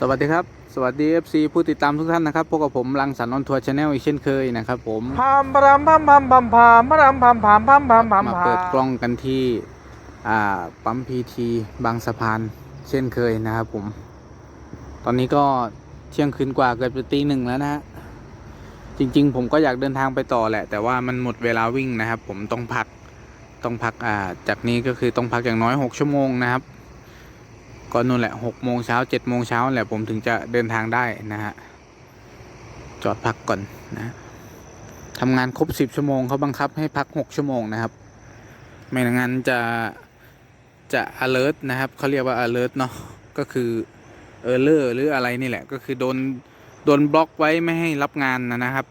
สวัสดีครับ สวัสดี FC ผู้ติดตามทุกท่านนะครับพบกับผมรังสรรค์อนทัวร์ชาแนลอีกเช่นเคยนะครับผมพามพามพามพามพามพามพามพามพามพามพามพามมาเปิดกล้องกันที่อ่าปั๊มพีทีบางสะพานเช่นเคยนะครับผม ตอนนี้ก็เที่ยงคืนกว่าเกือบจะตีหนึ่งแล้วนะฮะจริง ๆ ผมก็อยากเดินทางไปต่อแหละ แต่ว่ามันหมดเวลาวิ่งนะครับ ผมต้องพักต้องพักอ่าจากนี้ก็คือต้องพักอย่างน้อย 6 ชั่วโมงนะครับ ก็นู่นแหละหกโมงเช้าเจ็ดโมงเช้าแหละผมถึงจะเดินทางได้นะฮะ จอดพักก่อนนะทำงานครบสิบชั่วโมงเขาบังคับให้พักหกชั่วโมงนะครับ ไม่งั้นจะจะ alert นะครับเขาเรียกว่า alert เนาะก็คือ error หรืออะไรนี่แหละ ก็คือโดนโดนบล็อกไว้ไม่ให้รับงานนะนะครับ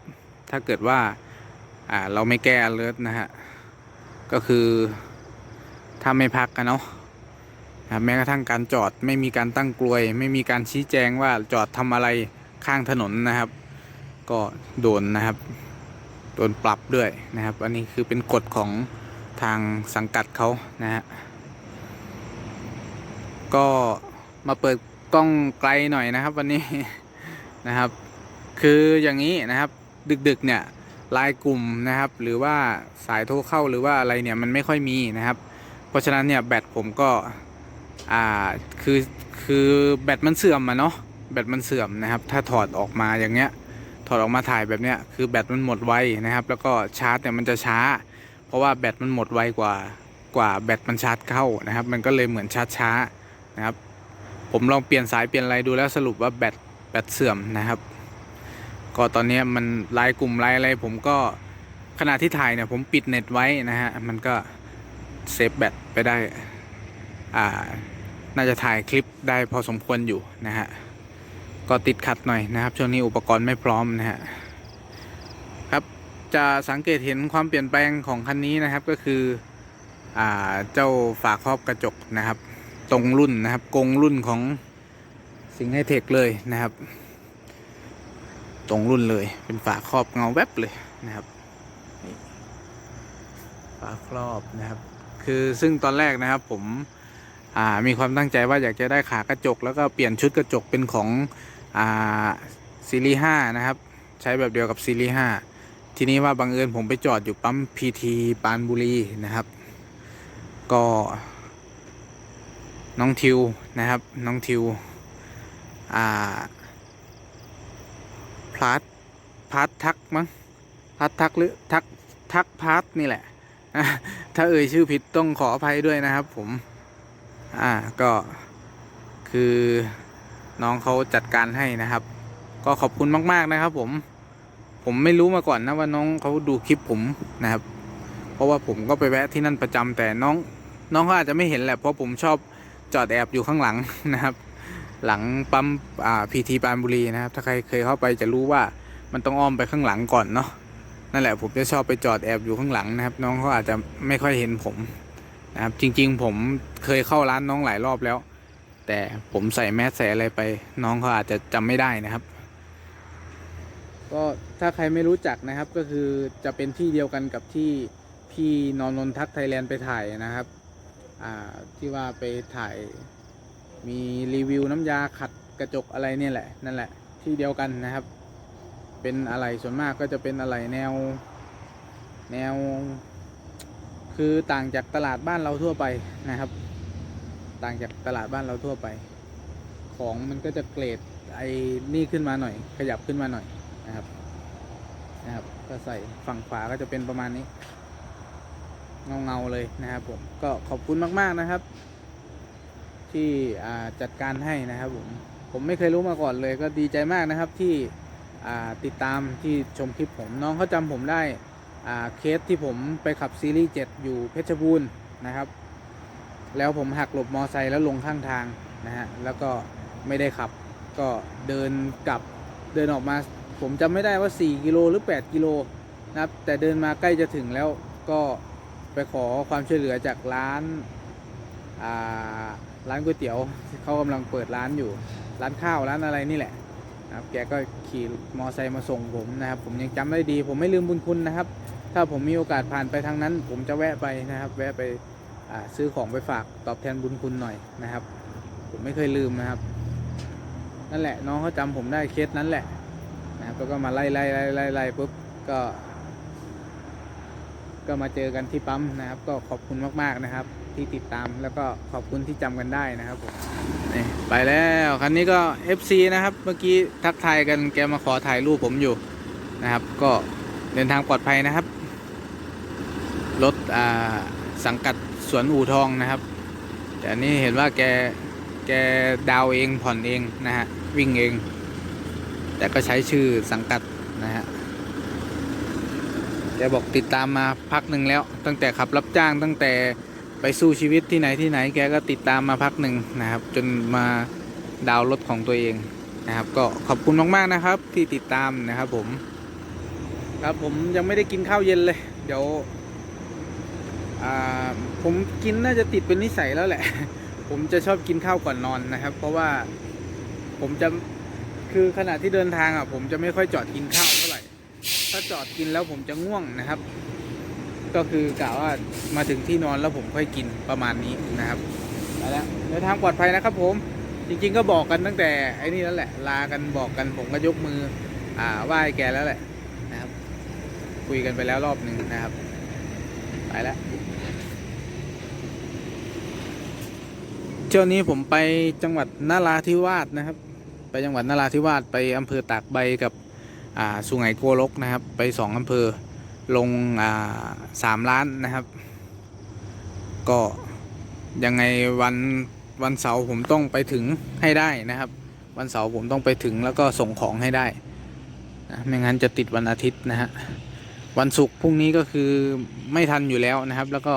ถ้าเกิดว่าอ่าเราไม่แก้ alert นะฮะก็คือถ้าไม่พักกันเนาะ แม้กระทั่งการจอดไม่มีการตั้งกลวย ไม่มีการชี้แจงว่าจอดทำอะไรข้างถนนนะครับ ก็โดนนะครับ โดนปรับด้วยนะครับ อันนี้คือเป็นกฎของทางสังกัดเขานะฮะก็มาเปิดกล้องไกลหน่อยนะครับ วันนี้นะครับ คืออย่างนี้นะครับ ดึกๆเนี่ยลายกลุ่มนะครับ หรือว่าสายโทรเข้าหรือว่าอะไรเนี่ยมันไม่ค่อยมีนะครับ เพราะฉะนั้นเนี่ยแบตผมก็ อ่าคือคือแบตมันเสื่อมอะเนาะแบตมันเสื่อมนะครับ ถ้าถอดออกมาอย่างเงี้ย ถอดออกมาถ่ายแบบเนี้ยคือแบตมันหมดไวนะครับ แล้วก็ชาร์จเนี่ยมันจะช้า เพราะว่าแบตมันหมดไวกว่ากว่าแบตมันชาร์จเข้านะครับ มันก็เลยเหมือนชาร์จช้านะครับ ผมลองเปลี่ยนสายเปลี่ยนอะไรดูแล้วสรุปว่าแบตแบตเสื่อมนะครับ ก็ตอนเนี้ยมันไลายกลุ่มไลายอะไรผมก็ขณะที่ถ่ายเนี่ยผมปิดเน็ตไว้นะฮะมันก็เซฟแบตไปได้อ่า น่าจะถ่ายคลิปได้พอสมควรอยู่นะฮะก็ติดขัดหน่อยนะครับ ช่วงนี้อุปกรณ์ไม่พร้อมนะฮะครับจะสังเกตเห็นความเปลี่ยนแปลงของคันนี้นะครับก็คืออ่าเจ้าฝาครอบกระจกนะครับ ตรงรุ่นนะครับกงรุ่นของสิงห์ไฮเทคเลยนะครับ ตรงรุ่นเลยเป็นฝาครอบเงาแวบเลยนะครับฝาครอบนะครับ คือซึ่งตอนแรกนะครับผม อ่ามีความตั้งใจว่าอยากจะได้ขากระจก แล้วก็เปลี่ยนชุดกระจกเป็นของอ่าซีรีส์5นะครับ ใช้แบบเดียวกับซีรีส์5ทีนี้ว่าบังเอิญผมไปจอดอยู่ปั๊มพีทีปานบุรีนะครับ ก็น้องทิวนะครับน้องทิวอ่าพลัดพัดทักมั้งพัดทักหรือทักทักพัดนี่แหละ ถ้าเอ่ยชื่อผิดต้องขออภัยด้วยนะครับผม อ่าก็คือน้องเขาจัดการให้นะครับ ก็ขอบคุณมาก ๆนะครับ ผม ผมไม่รู้มาก่อนนะว่าน้องเขาดูคลิปผมนะครับ เพราะว่าผมก็ไปแวะที่นั่นประจำแต่น้อง น้องเขาอาจจะไม่เห็นแหละเพราะผมชอบจอดแอบอยู่ข้างหลังนะครับ หลังปั๊มอ่าพีทีปานบุรีนะครับ ถ้าใครเคยเข้าไปจะรู้ว่ามันต้องอ้อมไปข้างหลังก่อนเนาะนั่นแหละผมจะชอบไปจอดแอบอยู่ข้างหลังนะครับ น้องเขาอาจจะไม่ค่อยเห็นผม นะครับจริง ๆ ผมเคยเข้าร้านน้องหลายรอบแล้ว แต่ผมใส่แมสใส่อะไรไป น้องเขาอาจจะจำไม่ได้นะครับ ก็ถ้าใครไม่รู้จักนะครับก็คือจะเป็นที่เดียวกันกับที่พี่นอนนนทักไทยแลนด์ไปถ่ายนะครับที่ว่าไปถ่ายมีรีวิวน้ำยาขัดกระจกอะไรเนี่ยแหละนั่นแหละที่เดียวกันนะครับ เป็นอะไรส่วนมากก็จะเป็นอะไรแนว แนว คือต่างจากตลาดบ้านเราทั่วไปนะครับ ต่างจากตลาดบ้านเราทั่วไป ของมันก็จะเกรดไอ้นี่ขึ้นมาหน่อย ขยับขึ้นมาหน่อยนะครับนะครับ ก็ใส่ฝั่งขวาก็จะเป็นประมาณนี้ เงาเงาๆเลยนะครับผมก็ขอบคุณมาก ๆนะครับ ที่จัดการให้นะครับผมผมไม่เคยรู้มาก่อนเลย ก็ดีใจมากนะครับที่ติดตามที่ชมคลิปผมน้องเขาจำผมได้ เคสที่ผมไปขับซีรีส์7อยู่เพชรบูรณ์นะครับ แล้วผมหักหลบมอไซค์แล้วลงข้างทางนะฮะแล้วก็ไม่ได้ขับก็เดินกลับเดินออกมา ผมจำไม่ได้ว่า 4 กิโลหรือ 8 กิโลนะครับแต่เดินมาใกล้จะถึงแล้วก็ไปขอความช่วยเหลือจากร้านาร้านก๋วยเตี๋ยวเขากำลังเปิดร้านอยู่ร้านข้าวร้านอะไรนี่แหละนะครับแกก็ขี่มอไซค์มาส่งผมนะครับ ผมยังจำได้ดี ผมไม่ลืมบุญคุณนะครับ ถ้าผมมีโอกาสผ่านไปทางนั้น ผมจะแวะไปนะครับ แวะไปซื้อของไปฝากตอบแทนบุญคุณหน่อยนะครับ ผมไม่เคยลืมนะครับ นั่นแหละน้องเขาจำผมได้เคสนั้นแหละนะครับแล้วก็มาไล่ไล่ไล่ไล่ไล่ปุ๊บก็ ก็มาเจอกันที่ปั๊มนะครับ ก็ขอบคุณมากๆนะครับ ที่ติดตามแล้วก็ขอบคุณที่จำกันได้นะครับผมนี่ไปแล้วคันนี้ก็ FC นะครับ เมื่อกี้ทักทายกันแกมาขอถ่ายรูปผมอยู่นะครับ ก็เดินทางปลอดภัยนะครับ รถอ่าสังกัดสวนอู่ทองนะครับ แต่นี้เห็นว่าแกแกดาวเองผ่อนเองนะฮะวิ่งเอง แต่ก็ใช้ชื่อสังกัดนะฮะแกบอกติดตามมาพักหนึ่งแล้ว ตั้งแต่ขับรับจ้างตั้งแต่ไปสู้ชีวิตที่ไหนที่ไหนแกก็ติดตามมาพักหนึ่งนะครับ จนมาดาวรถของตัวเองนะครับ ก็ขอบคุณมากๆนะครับที่ติดตามนะครับผม ครับผมยังไม่ได้กินข้าวเย็นเลย เดี๋ยว ผมกินน่าจะติดเป็นนิสัยแล้วแหละ ผมจะชอบกินข้าวก่อนนอนนะครับ เพราะว่าผมจะคือขณะที่เดินทางอะ ผมจะไม่ค่อยจอดกินข้าวเท่าไหร่ ถ้าจอดกินแล้วผมจะง่วงนะครับ ก็คือกะว่ามาถึงที่นอนแล้วผมค่อยกินประมาณนี้นะครับไปแล้วเดินทางปลอดภัยนะครับ ผมจริง ๆ ก็บอกกันตั้งแต่ไอ้นี่แล้วแหละลากันบอกกันผมก็ยกมือ อ่าไหว้แกแล้วแหละนะครับ คุยกันไปแล้วรอบหนึ่งนะครับ ไปแล้ว เที่ยวนี้ผมไปจังหวัดนาราธิวาสนะครับ ไปจังหวัดนาราธิวาสไปอำเภอตากใบกับอ่าสุไหงโกลกนะครับ ไปสองอำเภอลงอ่าสามล้านนะครับ ก็ยังไงวันวันเสาร์ผมต้องไปถึงให้ได้นะครับ วันเสาร์ผมต้องไปถึงแล้วก็ส่งของให้ได้นะไม่งั้นจะติดวันอาทิตย์นะฮะวันศุกร์พรุ่งนี้ก็คือไม่ทันอยู่แล้วนะครับ แล้วก็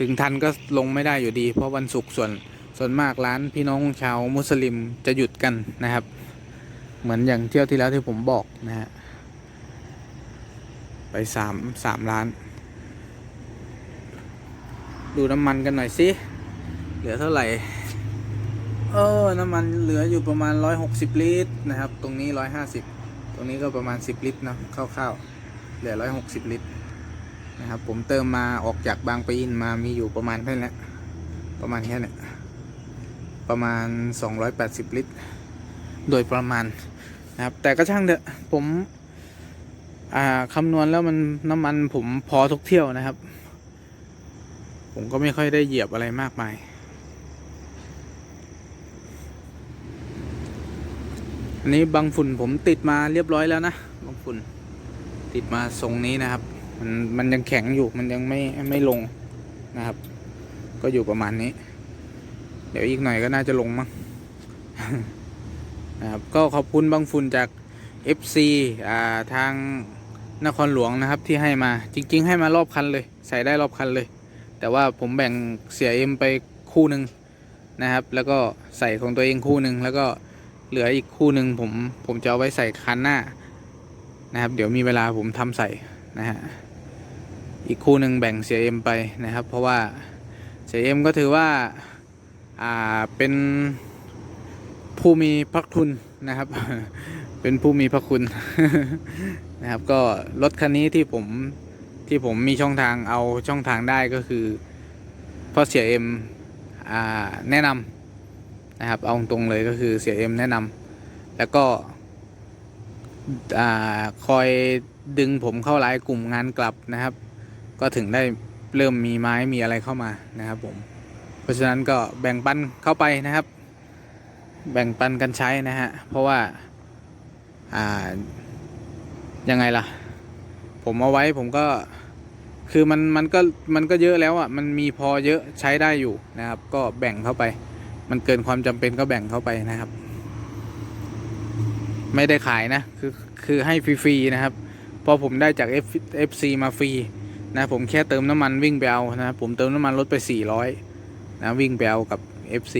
ถึงทันก็ลงไม่ได้อยู่ดี เพราะวันศุกร์ส่วน ส่วนมากร้านพี่น้องชาวมุสลิมจะหยุดกันนะครับ เหมือนอย่างเที่ยวที่แล้วที่ผมบอกนะฮะไปสามสามล้าน ดูน้ำมันกันหน่อยสิเหลือเท่าไหร่เออน้ำมันเหลืออยู่ประมาณร้อยหกสิบลิตรนะครับ ตรงนี้ร้อยห้าสิบตรงนี้ก็ประมาณสิบลิตรเนะคร่าวๆเหลือร้อยหกสิบลิตรนะครับ ผมเติมมาออกจากบางปะอินมามีอยู่ประมาณแค่นี้ประมาณแค่นี้ ประมาณสองร้อยแปดสิบลิตร โดยประมาณนะครับ แต่ก็ช่างเถอะผมอ่าคำนวณแล้วมันน้ำมันผมพอทุกเที่ยวนะครับ ผมก็ไม่ค่อยได้เหยียบอะไรมากมายอันนี้บางฝุ่นผมติดมาเรียบร้อยแล้วนะบางฝุ่นติดมาทรงนี้นะครับ มันมันยังแข็งอยู่มันยังไม่ไม่ลงนะครับ ก็อยู่ประมาณนี้ เดี๋ยวอีกหน่อยก็น่าจะลงมั้งนะครับก็ขอบคุณบางฝุ่นจาก FC อ่าทางนครหลวงนะครับที่ให้มาจริง ๆ ให้มารอบคันเลย ใส่ได้รอบคันเลย แต่ว่าผมแบ่งเสียเอ็มไปคู่หนึ่งนะครับ แล้วก็ใส่ของตัวเองคู่หนึ่งแล้วก็เหลืออีกคู่หนึ่งผมผมจะเอาไว้ใส่คันหน้านะครับ เดี๋ยวมีเวลาผมทำใส่นะฮะอีกคู่หนึ่งแบ่งเสียเอ็มไปนะครับ เพราะว่าเสียเอ็มก็ถือว่า อ่าเป็นผู้มีพระคุณนะครับ เป็นผู้มีพระคุณนะครับ ก็รถคันนี้ที่ผมที่ผมมีช่องทางเอาช่องทางได้ก็คือเพราะเสียเอ็มแนะนำนะครับ เอาตรงเลยก็คือเสียเอ็มแนะนำแล้วก็คอยดึงผมเข้าหลายกลุ่มงานกลับนะครับ ก็ถึงได้เริ่มมีไม้มีอะไรเข้ามานะครับผม เพราะฉะนั้นก็แบ่งปันเข้าไปนะครับ แบ่งปันกันใช้นะฮะ เพราะว่า อ่า ยังไงล่ะ ผมเอาไว้ผมก็ คือมันมันก็มันก็เยอะแล้วอะ มันมีพอเยอะใช้ได้อยู่นะครับ ก็แบ่งเข้าไป มันเกินความจำเป็นก็แบ่งเข้าไปนะครับ ไม่ได้ขายนะ คือคือให้ฟรีๆนะครับพราะผมได้จาก F FC มาฟรีนะผมแค่เติมน้ำมันวิ่งไปเอานะผมเติมน้ำมันลดไป 400 นะวิ่งไปเอากับ FC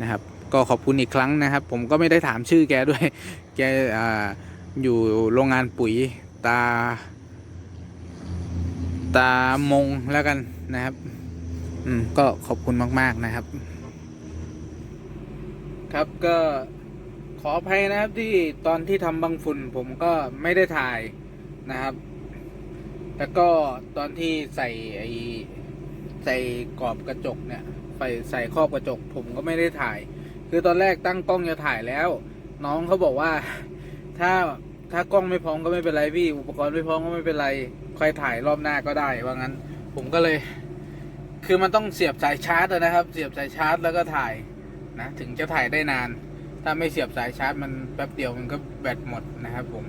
นะครับ ก็ขอบคุณอีกครั้งนะครับ ผมก็ไม่ได้ถามชื่อแกด้วย แกออยู่โรงงานปุ๋ยตา ตามงแล้วกันนะครับ อืมก็ขอบคุณมาก ๆนะครับ ครับก็ขออภัยนะครับที่ตอนที่ทำบังฝุ่นผมก็ไม่ได้ถ่ายนะครับ แล้วก็ตอนที่ใส่ไอใส่กรอบกระจกเนี่ย ใส่ใส่ครอบกระจก ผมก็ไม่ได้ถ่าย คือตอนแรกตั้งกล้องจะถ่ายแล้ว น้องเขาบอกว่า ถ้าถ้ากล้องไม่พร้อมก็ไม่เป็นไรพี่อุปกรณ์ไม่พร้อมก็ไม่เป็นไรค่อยถ่ายรอบหน้าก็ได้ว่างั้น ผมก็เลย คือมันต้องเสียบสายชาร์จนะครับ เสียบสายชาร์จแล้วก็ถ่ายนะถึงจะถ่ายได้นาน ถ้าไม่เสียบสายชาร์จมันแป๊บเดียวมันก็แบตหมดนะครับผม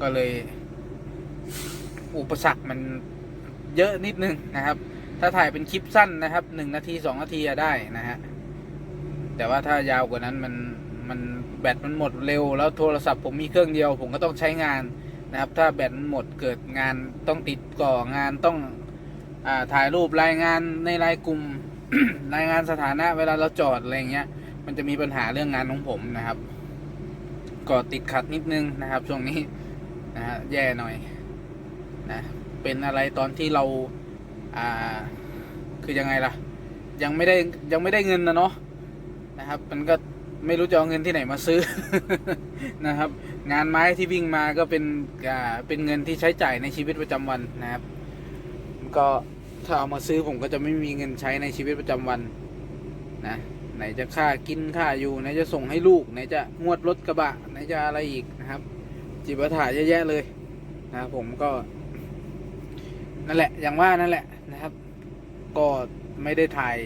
ก็เลย อุปสรรคมันเยอะนิดนึงนะครับ ถ้าถ่ายเป็นคลิปสั้นนะครับหนึ่งนาทีสองนาทีอะได้นะฮะแต่ว่าถ้ายาวกว่านั้นมันมันแบตมันหมดเร็ว แล้วโทรศัพท์ผมมีเครื่องเดียว ผมก็ต้องใช้งานนะครับ ถ้าแบตมันหมดเกิดงานต้องติดก่องานต้องอาถ่ายรูปรายงานในรายกลุ่มรายงานสถานะเวลาเราจอดอะไรเงี้ย มันจะมีปัญหาเรื่องงานของผมนะครับ ก็ติดขัดนิดนึงนะครับช่วงนี้นะฮะแย่หน่อยนะเป็นอะไรตอนที่เรา อ่า คือยังไงล่ะ ยังไม่ได้ยังไม่ได้เงินนะเนาะนะครับ มันก็ไม่รู้จะเอาเงินที่ไหนมาซื้อนะครับ งานไม้ที่วิ่งมาก็เป็นอ่าเป็นเงินที่ใช้จ่ายในชีวิตประจำวันนะครับ ก็ถ้าเอามาซื้อผมก็จะไม่มีเงินใช้ในชีวิตประจำวันนะไหนจะค่ากินค่าอยู่ไหนจะส่งให้ลูกไหนจะงวดรถกระบะไหนจะอะไรอีกนะครับ จิบถ่ายเยอะแยะเลยนะครับผมก็ นั่นแหละ อย่างว่านั่นแหละนะครับ ก็ไม่ได้ถ่าย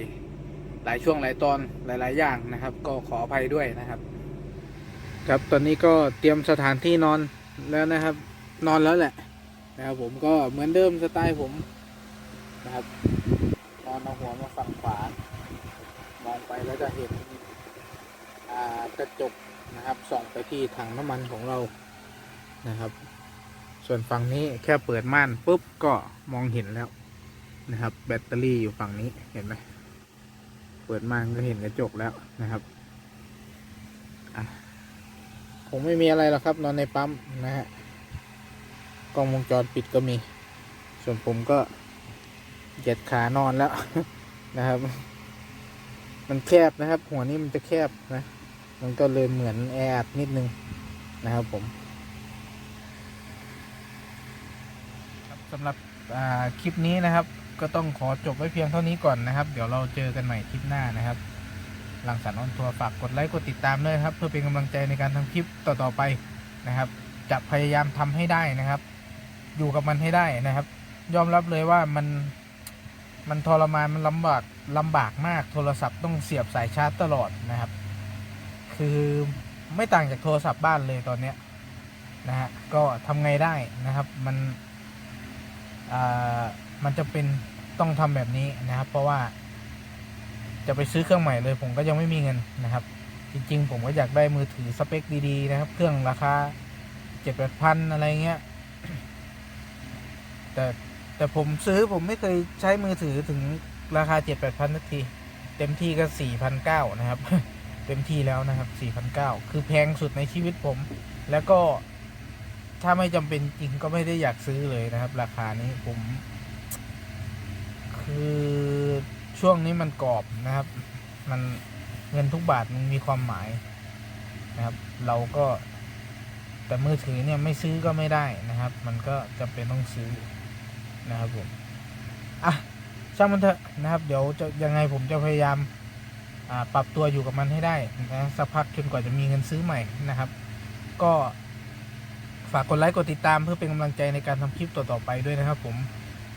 หลายช่วงหลายตอนหลาย ๆ อย่างนะครับ ก็ขออภัยด้วยนะครับ ครับตอนนี้ก็เตรียมสถานที่นอนแล้วนะครับ นอนแล้วแหละนะครับผมก็เหมือนเดิมสไตล์ผมนะครับ นอนเอาหัวมาฝั่งขวามองไปแล้วจะเห็นกระจกนะครับส่องไปที่ถังน้ำมันของเรานะครับ ส่วนฝั่งนี้แค่เปิดม่านปุ๊บก็มองเห็นแล้วนะครับ แบตเตอรี่อยู่ฝั่งนี้เห็นไหมเปิดม่านก็เห็นกระจกแล้วนะครับอะคงไม่มีอะไรหรอกครับ นอนในปั๊มนะฮะกล้องวงจรปิดก็มี ส่วนผมก็เหยียดขานอนแล้วนะครับ มันแคบนะครับ หัวนี้มันจะแคบนะ มันก็เลยเหมือนแออัดนิดนึงนะครับผม ครับ สำหรับคลิปนี้นะครับ ก็ต้องขอจบไว้เพียงเท่านี้ก่อนนะครับ เดี๋ยวเราเจอกันใหม่คลิปหน้านะครับหลังสรรค์ออนทัวร์ฝากกดไลค์กดติดตามด้วยครับ เพื่อเป็นกำลังใจในการทำคลิปต่อๆไปนะครับ จะพยายามทำให้ได้นะครับ อยู่กับมันให้ได้นะครับ ยอมรับเลยว่ามันมันทรมานมันลำบากลำบากมากโทรศัพท์ต้องเสียบสายชาร์จตลอดนะครับ คือไม่ต่างจากโทรศัพท์บ้านเลยตอนเนี้ยนะฮะก็ทำไงได้นะครับ มัน มันจะเป็นต้องทำแบบนี้นะครับ เพราะว่า จะไปซื้อเครื่องใหม่เลย ผมก็ยังไม่มีเงินนะครับ จริง ๆ ผมก็อยากได้มือถือสเปคดีๆนะครับ เครื่องราคาเจ็ดแปดพันอะไรเงี้ย แต่แต่ผมซื้อผมไม่เคยใช้มือถือถึงราคาเจ็ดแปดพันนาที เต็มที่ก็สี่พันเก้านะครับ เต็มที่แล้วนะครับสี่พันเก้าคือแพงสุดในชีวิตผม แล้วก็ ถ้าไม่จำเป็นจริงก็ไม่ได้อยากซื้อเลยนะครับ ราคานี้ผม คือช่วงนี้มันกรอบนะครับ มันเงินทุกบาทมันมีความหมายนะครับ เราก็ แต่มือถือเนี่ยไม่ซื้อก็ไม่ได้นะครับ มันก็จำเป็นต้องซื้อนะครับผมอะช่างมันเถอะนะครับ เดี๋ยวจะยังไงผมจะพยายามปรับตัวอยู่กับมันให้ได้นะสักพักจนกว่าจะมีเงินซื้อใหม่นะครับ ก็ ฝากกดไลค์กดติดตามเพื่อเป็นกำลังใจในการทำคลิปต่อๆไปด้วยนะครับ ผม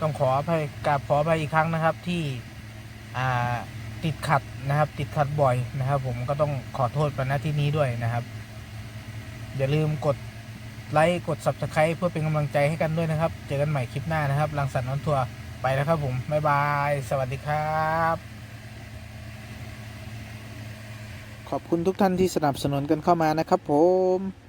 ต้องขออภัยกราบขออภัยอีกครั้งนะครับที่ติดขัดนะครับ ติดขัดบ่อยนะครับ ผมก็ต้องขอโทษไปณที่นี้ด้วยนะครับ อย่าลืมกดไลค์กด subscribe เพื่อเป็นกำลังใจให้กันด้วยนะครับ เจอกันใหม่คลิปหน้านะครับรังสรรค์นอนทัวร์ไปแล้วครับผม บ๊ายบาย สวัสดีครับ ขอบคุณทุกท่านที่สนับสนุนกันเข้ามานะครับผม